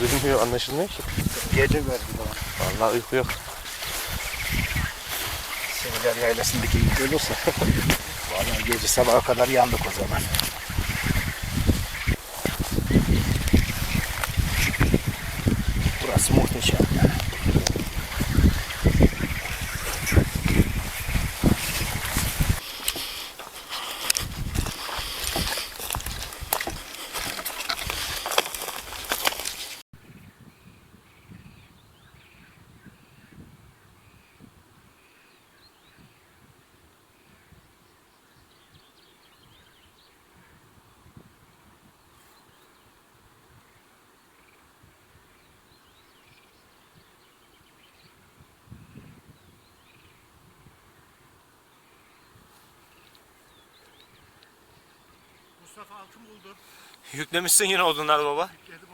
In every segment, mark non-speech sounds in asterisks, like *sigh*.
Duymuyor anlaşılmıyor ki. Gece verdi bana. Vallahi uyku yok. Seviler yaylasındaki ilk olursa. Vallahi gece sabaha kadar yandık o zaman. Mustafa altın buldu. Yüklemişsin yine odunlar baba. Geldim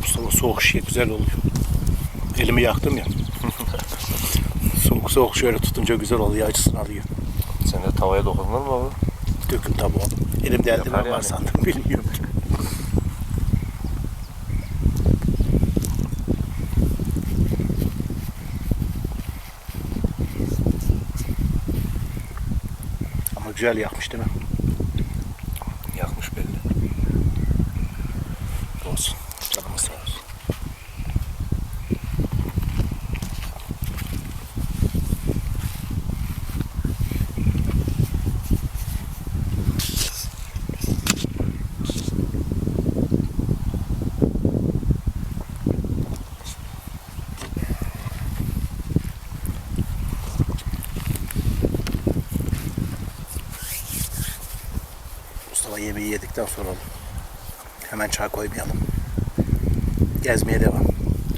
Mustafa soğuk şey güzel oluyor. Elimi yaktım ya. soğuk soğuk şöyle tutunca güzel oluyor. Acısını alıyor. Sen de tavaya dokundun mu baba? Dökün tabi oğlum. Elimde eldiven var yani. sandım *laughs* bilmiyorum ki. Ama güzel yakmış değil mi? Yakmış belli. Olsun. Canımız sağ olsun. Mustafa yedikten sonra hemen çay koymayalım. Gezmeye devam.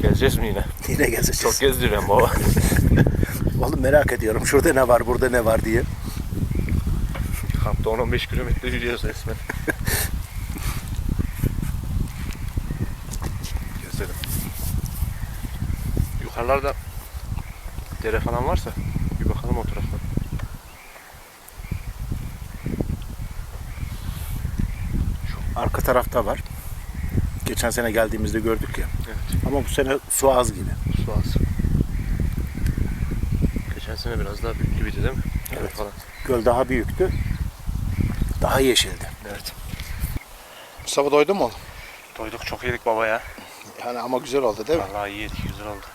Geleceğiz mi yine? Yine gezeceğiz. Çok gezdiriyorum baba. *laughs* Oğlum merak ediyorum. Şurada ne var, burada ne var diye. Kampta 10-15 kilometre yürüyoruz resmen. Gezelim. Yukarılarda dere falan varsa bir bakalım o taraftan. Arka tarafta var. Geçen sene geldiğimizde gördük ya. Evet. Ama bu sene su az gibi. Su az. Geçen sene biraz daha büyük gibiydi değil mi? Evet. Falan. Göl daha büyüktü. Daha yeşildi. Evet. Mustafa doydun mu oğlum? Doyduk çok yedik baba ya. Yani ama güzel oldu değil mi? Vallahi iyi yedik güzel oldu.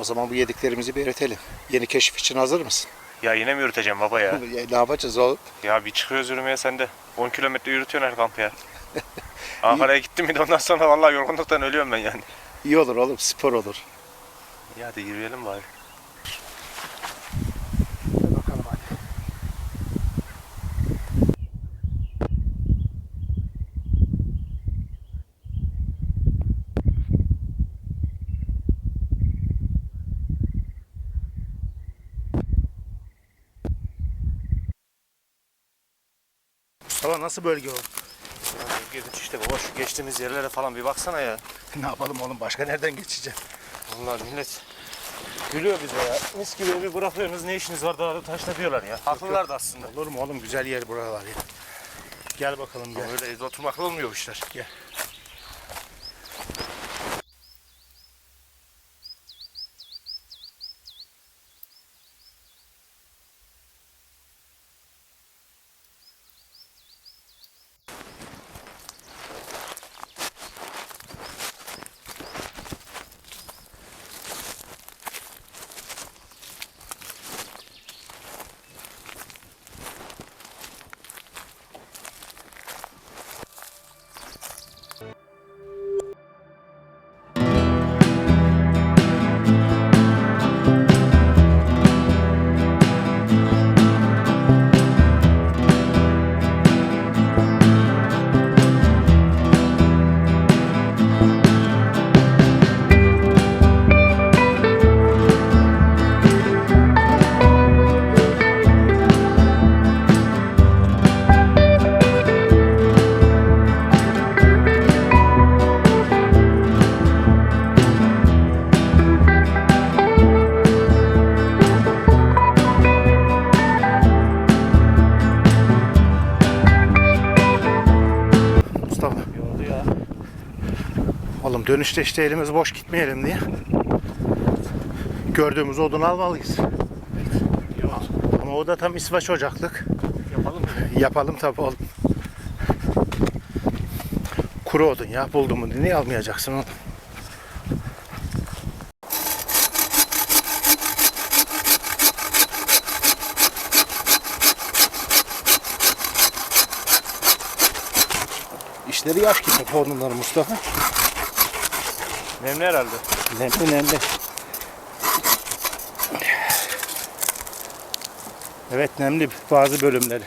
O zaman bu yediklerimizi bir eretelim. Yeni keşif için hazır mısın? Ya yine mi yürüteceğim baba ya? *laughs* Ya, ne yapacağız oğlum? ya bir çıkıyoruz yürümeye sen de. 10 kilometre yürütüyorsun her kampı ya. Ankara'ya gittim bir de ondan sonra vallahi yorgunluktan ölüyorum ben yani. İyi olur oğlum spor olur. İyi hadi yürüyelim bari. Mustafa nasıl bölge o? Girdik işte baba şu geçtiğimiz yerlere falan bir baksana ya. *laughs* Ne yapalım oğlum başka nereden geçeceğim? Vallahi millet gülüyor bize ya. Mis gibi evi bırakıyorsunuz ne işiniz var dağda taşla diyorlar ya. Haklılar da aslında. Olur mu oğlum güzel yer buralar ya. Gel bakalım gel. Ama öyle evde oturmakla olmuyor bu işler. Gel. Dönüşte işte elimiz boş gitmeyelim diye. Gördüğümüz odunu almalıyız. Ama o da tam İsveç ocaklık. Yapalım mı? Yapalım tabii oğlum. Kuru odun ya buldun mu niye almayacaksın oğlum? İşleri yaş gibi bu odunları Mustafa. Nemli herhalde. Nemli nemli. Evet nemli bazı bölümleri.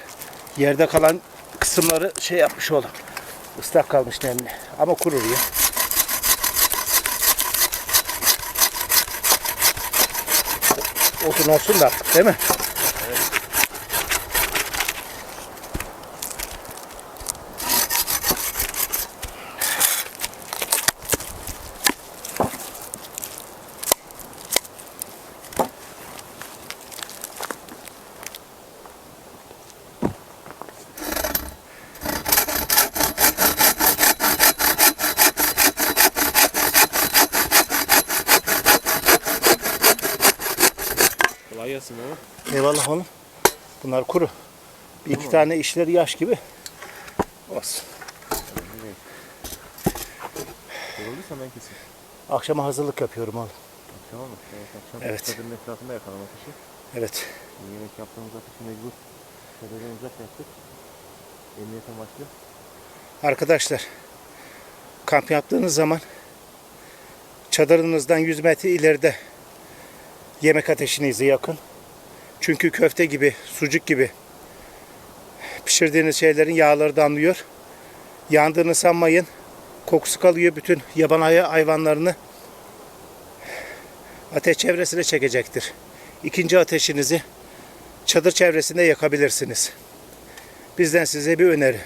Yerde kalan kısımları şey yapmış oğlum. Islak kalmış nemli. Ama kurur ya. Odun olsun da değil mi? Kolay gelsin baba. Eyvallah oğlum. Bunlar kuru. Bir iki tane işleri yaş gibi. Olsun. Yorulduysa ben keseyim. Akşama hazırlık yapıyorum oğlum. Tamam mı? Evet, akşam Evet. çadırın etrafında yakalım ateşi. Evet. Yemek yaptığımız ateşi mecbur. Çadırdan uzak yaptık. Emniyet amaçlı. Arkadaşlar kamp yaptığınız zaman çadırınızdan 100 metre ileride yemek ateşinizi yakın. Çünkü köfte gibi, sucuk gibi pişirdiğiniz şeylerin yağları damlıyor. Yandığını sanmayın. Kokusu kalıyor bütün yaban hay- hayvanlarını ateş çevresine çekecektir. İkinci ateşinizi çadır çevresinde yakabilirsiniz. Bizden size bir öneri.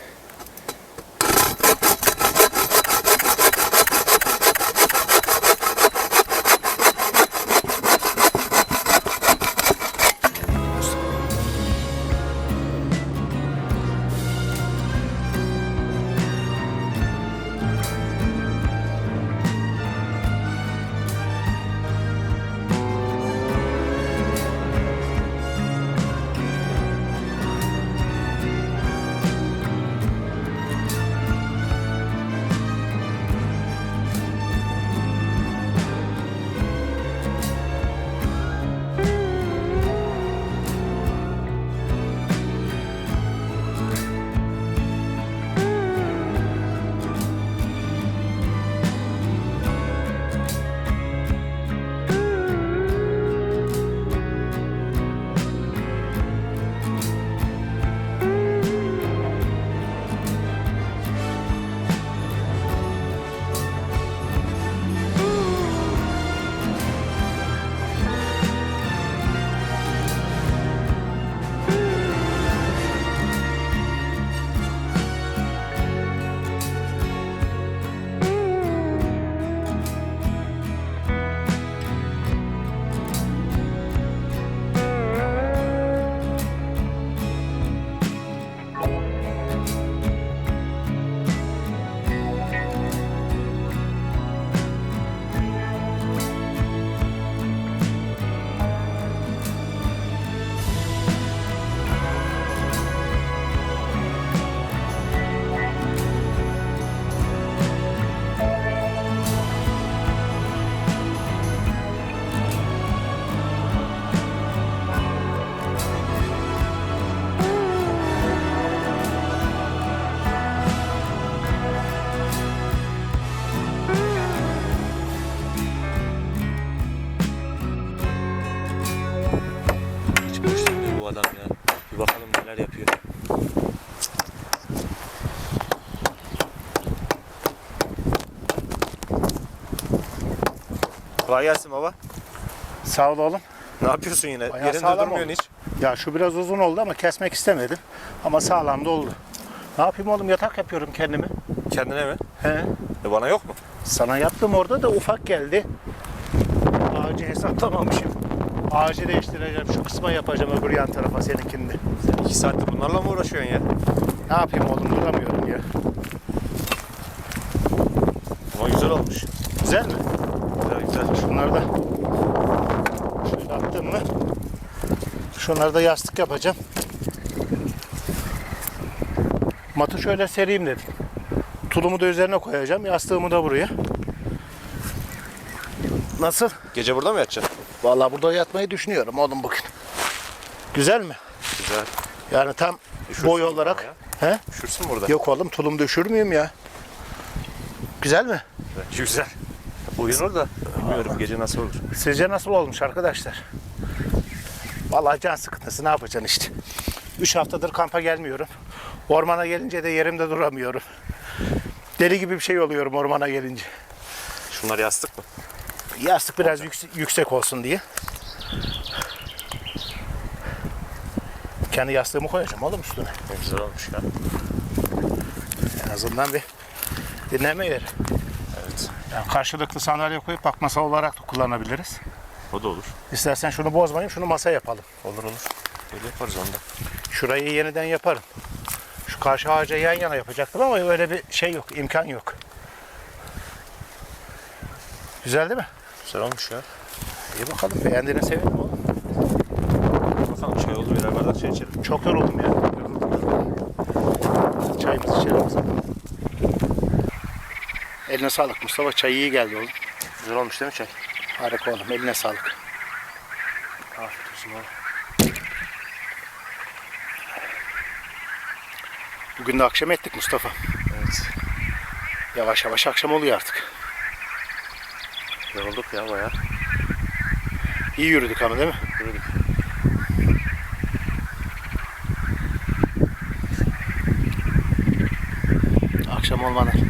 Kolay gelsin baba. Sağ ol oğlum. Ne yapıyorsun yine? Bayağı Yerinde sağlam durmuyorsun oldu. hiç. Ya şu biraz uzun oldu ama kesmek istemedim. Ama sağlam da oldu. Ne yapayım oğlum yatak yapıyorum kendime. Kendine mi? He. E bana yok mu? Sana yaptım orada da ufak geldi. Ağacı hesaplamamışım. Ağacı değiştireceğim. Şu kısma yapacağım öbür yan tarafa seninkinde. Sen iki saattir bunlarla mı uğraşıyorsun ya? Ne yapayım oğlum duramıyorum ya. Ama güzel olmuş. Güzel mi? Güzel güzel. Şunları da şöyle attım mı? Şunları da yastık yapacağım. Matı şöyle sereyim dedim. Tulumu da üzerine koyacağım. Yastığımı da buraya. Nasıl? Gece burada mı yatacaksın? Vallahi burada yatmayı düşünüyorum oğlum bugün. Güzel mi? Güzel. Yani tam Üşürsün boy olarak. He? Üşürsün burada. Yok oğlum tulum düşür müyüm ya? Güzel mi? Güzel. Uyunur da bilmiyorum gece nasıl olur. Sizce nasıl olmuş arkadaşlar? Vallahi can sıkıntısı ne yapacaksın işte. Üç haftadır kampa gelmiyorum. Ormana gelince de yerimde duramıyorum. Deli gibi bir şey oluyorum ormana gelince. Şunlar yastık mı? Yastık biraz yüksek, yüksek olsun diye. Kendi yastığımı koyacağım oğlum üstüne. Ne güzel olmuş ya. En azından bir dinleme yeri. Yani karşılıklı sandalye koyup bak masa olarak da kullanabiliriz. O da olur. İstersen şunu bozmayayım, şunu masa yapalım. Olur olur. Öyle yaparız onda. Şurayı yeniden yaparım. Şu karşı ağaca yan yana yapacaktım ama öyle bir şey yok, imkan yok. Güzel değil mi? Güzel olmuş ya. İyi bakalım, beğendiğine sevindim oğlum. Bakalım çay oldu birer bardak çay içelim. Çok yoruldum ya. Çayımızı içelim o zaman. Eline sağlık Mustafa, çay iyi geldi oğlum. Güzel olmuş değil mi çay? Harika oğlum, eline sağlık. Afiyet olsun baba. Bugün de akşam ettik Mustafa. Evet. Yavaş yavaş akşam oluyor artık. Yorulduk ya bayağı. İyi yürüdük ama değil mi? Yürüdük. Akşam olmadan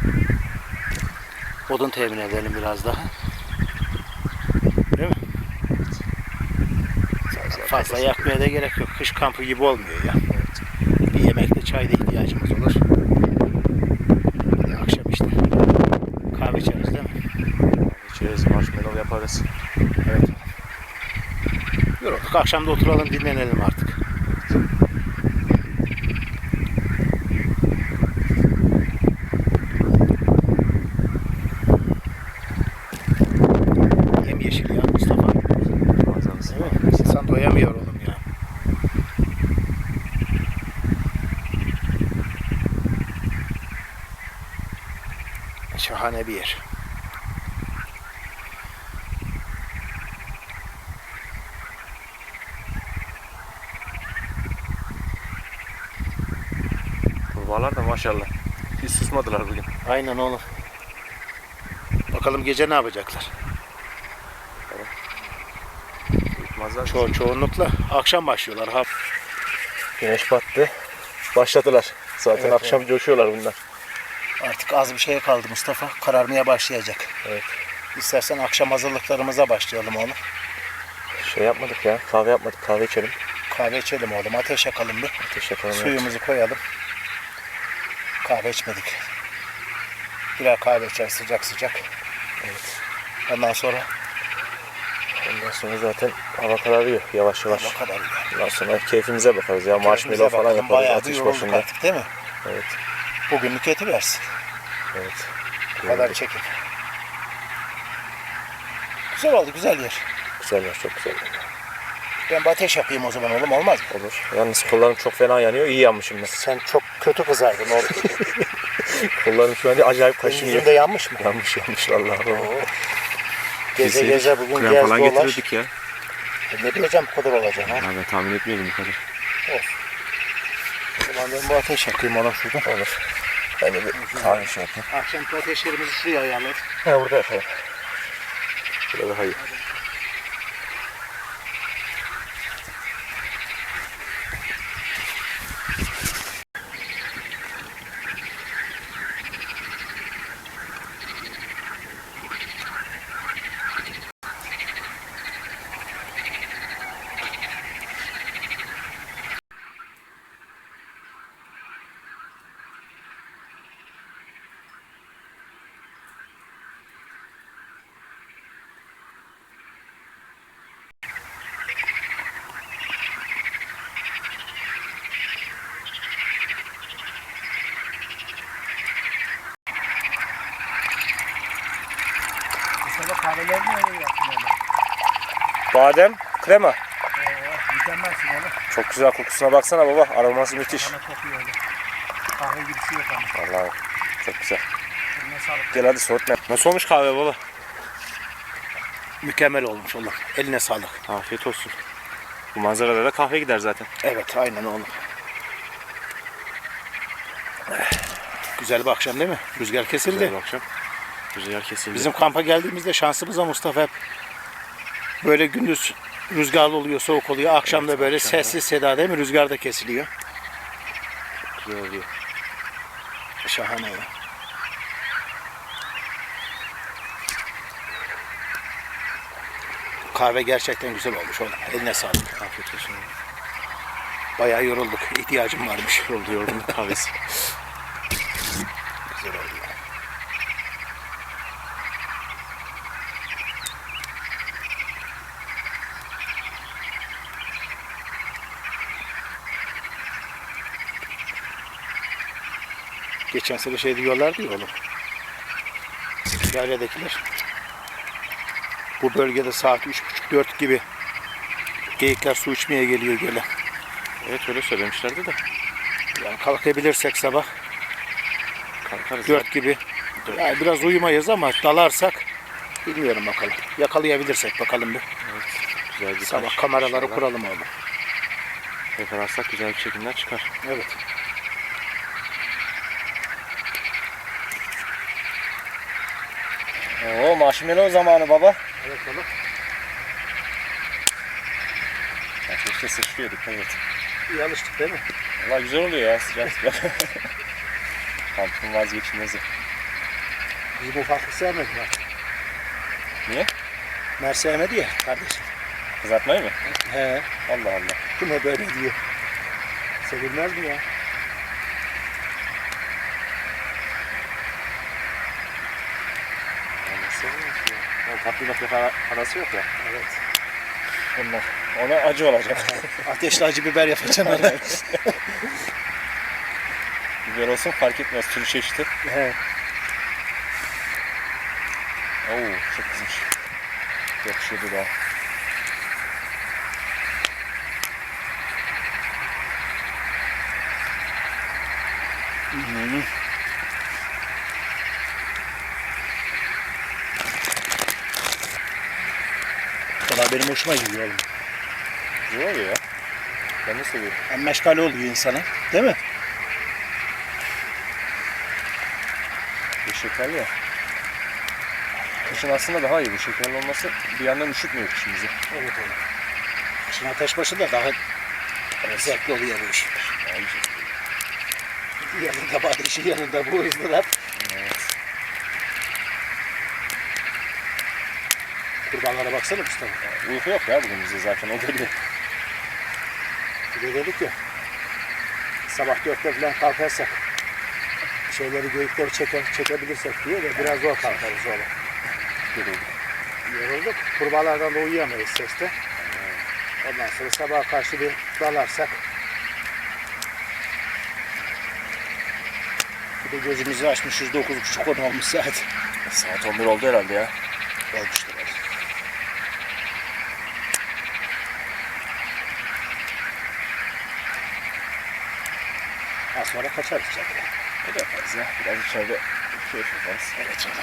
odun temin edelim biraz daha. Değil mi? Fazla yakmaya da gerek yok. Kış kampı gibi olmuyor ya. Bir yemekte çay da ihtiyacımız olur. Bir de akşam işte kahve içeriz değil mi? İçeriz marshmallow yaparız. Evet. Yorulduk. Akşam da oturalım dinlenelim artık. Yem yeşil ya Mustafa. Manzarası. Değil mi? İnsan doyamıyor oğlum ya. Şahane bir yer. Kurbağalar da maşallah. Hiç susmadılar bugün. Aynen oğlum. Bakalım gece ne yapacaklar? Uyutmazlar. Ço çoğunlukla akşam başlıyorlar. Ha. Güneş battı. Başladılar. Zaten Evet, akşam coşuyorlar bunlar. Artık az bir şey kaldı Mustafa. Kararmaya başlayacak. Evet. İstersen akşam hazırlıklarımıza başlayalım oğlum. Şey yapmadık ya. Kahve yapmadık. Kahve içelim. Kahve içelim oğlum. Ateş yakalım bir. Ateş yakalım. evet. Suyumuzu koyalım. Kahve içmedik. Birer kahve içer sıcak sıcak. Evet. Ondan sonra Ondan sonra zaten hava kararıyor yavaş yavaş. hava kadar iyi. Ondan sonra keyfimize bakarız ya. Marshmallow falan bakalım. yaparız Bayağı ateş başında. artık değil mi? Evet. Bugünlük yeti versin. Evet. Bu kadar çekin. Güzel oldu güzel yer. Güzel yer, çok güzel. yer. Ben bir ateş yapayım o zaman oğlum olmaz mı? Olur. Yalnız kollarım çok fena yanıyor. İyi yanmışım ben. Sen çok kötü kızardın oğlum. *laughs* Kollarım şu an acayip kaşınıyor. yüzünde yanmış mı? Yanmış yanmış vallahi. Geze geze bugün Krem gez falan dolaş. getirirdik ya. E Ne bileceğim bu kadar olacak ha. Ya ben tahmin etmiyordum bu kadar. O zaman ben bu ateş yakayım oğlum şurada. Olur. Ben de bir kahve şey yapayım. Akşamki ateşlerimizi şuraya ayarladık. Ha burada yapalım. Burada daha iyi. Badem, krema. Mükemmelsin oğlum. Çok güzel kokusuna baksana baba. Aroması müthiş. Bana kokuyor öyle. Kahve gibisi yok ama. Vallahi çok güzel. Eline sağlık. Gel hadi soğutma. Nasıl olmuş kahve baba? Mükemmel olmuş oğlum. Eline sağlık. Afiyet olsun. Bu manzarada da kahve gider zaten. Evet aynen oğlum. Güzel bir akşam değil mi? Rüzgar kesildi. Güzel bir akşam. Rüzgar kesildi. Bizim kampa geldiğimizde şansımıza Mustafa hep böyle gündüz rüzgarlı oluyor, soğuk oluyor. Akşam da böyle akşam sessiz seda değil mi? Rüzgar da kesiliyor. güzel oluyor. Şahane ya. Kahve gerçekten güzel olmuş oğlum. Eline sağlık. Afiyet olsun. Bayağı yorulduk. İhtiyacım varmış. Yoruldu yorgunluk kahvesi. *laughs* Güzel oldu ya. Geçen sene şey diyorlardı ya oğlum. Yayladekiler. Bu bölgede saat 3.30-4 gibi geyikler su içmeye geliyor göle. evet öyle söylemişlerdi de. Yani kalkabilirsek sabah Kalkarız. 4 gibi. Yani biraz uyumayız ama dalarsak bilmiyorum bakalım. Yakalayabilirsek bakalım bir. Güzel bir Sabah kameraları kuralım oğlum. Yakalarsak güzel bir çekimler çıkar. Evet. Oo marshmallow zamanı baba. Evet oğlum. Keşke sıçrıyorduk evet. İyi alıştık değil mi? Valla güzel oluyor ya sıcak sıcak. *laughs* Kampın vazgeçilmezi. Biz bu farkı sevmedik artık. Niye? Mer sevmedi ya kardeşim. Kızartmayı mı? He. Allah Allah. Bu ne böyle diyor. Sevilmez mi ya? O tatlı bakla arası yok ya. Evet. Bunlar. Ona acı olacak. *laughs* Ateşli acı biber yapacaksın ona. *laughs* Biber olsun fark etmez türü çeşidi. He. Oo çok kızmış. Yakışıyordu daha. Valla benim hoşuma gidiyor oğlum. Güzel oluyor ya. Ben de seviyorum. Hem meşgale oluyor insana. Değil mi? Bu şekerli ya. Kışın aslında daha iyi bu şekerli olması bir yandan üşütmüyor kışımızı. Evet oğlum. Şimdi ateş başı da daha zevkli oluyor bu iş. Yanında ateşin yanında bu ızdırak. Kurbanlara baksana Mustafa. Uyku yok ya bugün bize zaten o belli. Bir de dedik ya sabah dörtte falan kalkarsak şeyleri geyikleri çeker, çekebilirsek diye de biraz zor kalkarız öyle. Yorulduk. Yorulduk. Kurbağalardan da uyuyamayız seste. Ondan sonra sabaha karşı bir dalarsak bir de gözümüzü açmışız 9.30 10 olmuş saat. *laughs* Saat 11 oldu herhalde ya. Olmuştur öyle. Az sonra kaçarız çadıra. De yaparız ya. Biraz içeride keyif yaparız. Evet canım.